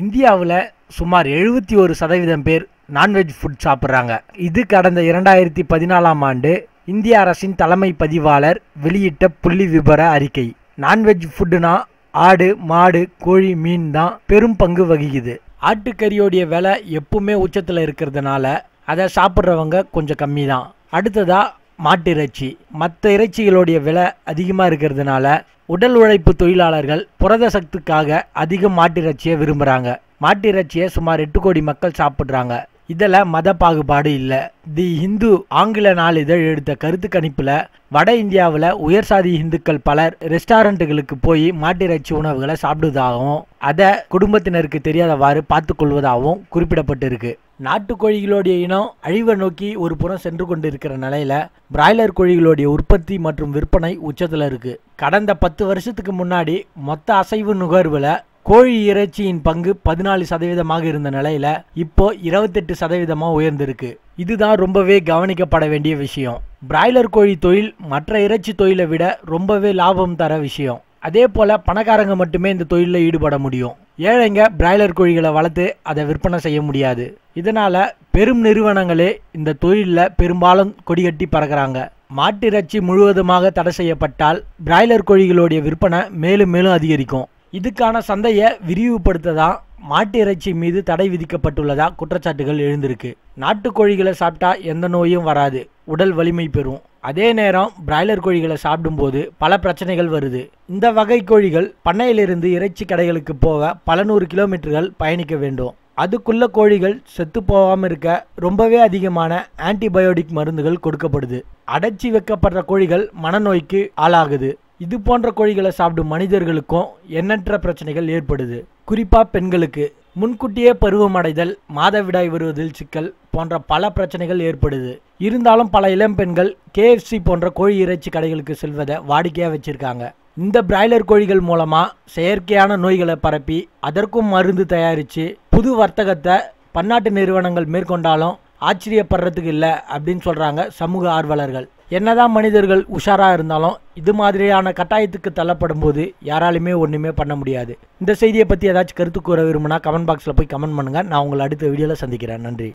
இந்தியாவில் சுமார் எழுபத்தி ஒரு சதவீதம் பேர் நான்வெஜ் ஃபுட் சாப்பிட்றாங்க. இது கடந்த இரண்டாயிரத்தி பதினாலாம் ஆண்டு இந்திய அரசின் தலைமை பதிவாளர் வெளியிட்ட புள்ளி விபர அறிக்கை. நான்வெஜ் ஃபுட்டுனா ஆடு மாடு கோழி மீன் தான் பெரும் பங்கு வகிக்குது. ஆட்டுக்கறியோடைய விலை எப்பவுமே உச்சத்தில் இருக்கிறதுனால அதை சாப்பிட்றவங்க கொஞ்சம் கம்மி தான் அடுத்ததாக மாட்டு இறைச்சி. மற்ற இறைச்சிகளுடைய விலை அதிகமாக இருக்கிறதுனால உடல் உழைப்பு தொழிலாளர்கள் புரத சத்துக்காக அதிக மாட்டிறைச்சியை விரும்புகிறாங்க மாட்டிறைச்சியை சுமார் எட்டு கோடி மக்கள் சாப்பிட்றாங்க. இதில் மத பாகுபாடு இல்லை. தி ஹிந்து ஆங்கில நாளிதழ் எடுத்த கருத்து கணிப்பில் வட இந்தியாவில் உயர் சாதி இந்துக்கள் பலர் ரெஸ்டாரண்ட்டுகளுக்கு போய் மாட்டிறைச்சி உணவுகளை சாப்பிடுவதாகவும் அதை குடும்பத்தினருக்கு தெரியாதவாறு பார்த்து கொள்வதாகவும் குறிப்பிடப்பட்டிருக்கு. நாட்டுக்கோழிகளுடைய இனம் அழிவை நோக்கி ஒரு புறம் சென்று கொண்டு இருக்கிற நிலையில் பிராய்லர் கோழிகளுடைய உற்பத்தி மற்றும் விற்பனை உச்சத்தில் இருக்குது கடந்த பத்து வருஷத்துக்கு முன்னாடி மொத்த அசைவு நுகர்வில் கோழி இறைச்சியின் பங்கு பதினாலு சதவீதமாக இருந்த நிலையில இப்போ இருபத்தெட்டு சதவீதமாக உயர்ந்திருக்கு. இதுதான் ரொம்பவே கவனிக்கப்பட வேண்டிய விஷயம். பிராய்லர் கோழி தொழில் மற்ற இறைச்சி தொழிலை விட ரொம்பவே லாபம் தர விஷயம். அதே போல பணக்காரங்க மட்டுமே இந்த தொழிலில் ஈடுபட முடியும். ஏழைங்க பிராய்லர் கோழிகளை வளர்த்து அதை விற்பனை செய்ய முடியாது. இதனால பெரும் நிறுவனங்களே இந்த தொழிலில் பெரும்பாலும் கொடிகட்டி பறக்கிறாங்க. மாட்டிறைச்சி முழுவதுமாக தடை செய்யப்பட்டால் பிராய்லர் கோழிகளுடைய விற்பனை மேலும் மேலும் அதிகரிக்கும். இதுக்கான சந்தையை விரிவுபடுத்த தான் மாட்டு இறைச்சி மீது தடை விதிக்கப்பட்டுள்ளதா குற்றச்சாட்டுகள் எழுந்திருக்கு. நாட்டுக்கோழிகளை சாப்பிட்டா எந்த நோயும் வராது. உடல் வலிமை பெறும். அதே நேரம் பிராய்லர் கோழிகளை சாப்பிடும்போது பல பிரச்சனைகள் வருது. இந்த வகை கோழிகள் பண்ணையிலிருந்து இறைச்சி கடைகளுக்கு போக பல நூறு கிலோமீட்டர்கள் பயணிக்க வேண்டும். அதுக்குள்ள கோழிகள் செத்து போகாமல் இருக்க ரொம்பவே அதிகமான ஆன்டிபயோட்டிக் மருந்துகள் கொடுக்கப்படுது. அடைச்சி வைக்கப்படுற கோழிகள் மனநோய்க்கு ஆளாகுது. இது போன்ற கோழிகளை சாப்பிடும் மனிதர்களுக்கும் எண்ணற்ற பிரச்சனைகள் ஏற்படுது. குறிப்பாக பெண்களுக்கு முன்கூட்டியே பருவமடைதல் மாதவிடாய் வருவதில் சிக்கல் போன்ற பல பிரச்சனைகள் ஏற்படுது. இருந்தாலும் பல இளம் பெண்கள் கேஎஃப்சி போன்ற கோழி இறைச்சி கடைகளுக்கு செல்வதை வாடிக்கையாக வச்சுருக்காங்க. இந்த பிராய்லர் கோழிகள் மூலமாக செயற்கையான நோய்களை பரப்பி அதற்கும் மருந்து தயாரித்து புது வர்த்தகத்தை பன்னாட்டு நிறுவனங்கள் மேற்கொண்டாலும் ஆச்சரியப்படுறதுக்கு இல்லை அப்படின்னு சொல்கிறாங்க சமூக ஆர்வலர்கள். என்னதான் மனிதர்கள் உஷாராக இருந்தாலும் இது மாதிரியான கட்டாயத்துக்கு தள்ளப்படும் போது யாராலுமே ஒன்றுமே பண்ண முடியாது. இந்த செய்தியை பற்றி ஏதாச்சும் கருத்து கூற விரும்புனா கமெண்ட் பாக்ஸில் போய் கமெண்ட் பண்ணுங்க. நான் உங்களை அடுத்த வீடியோவில் சந்திக்கிறேன். நன்றி.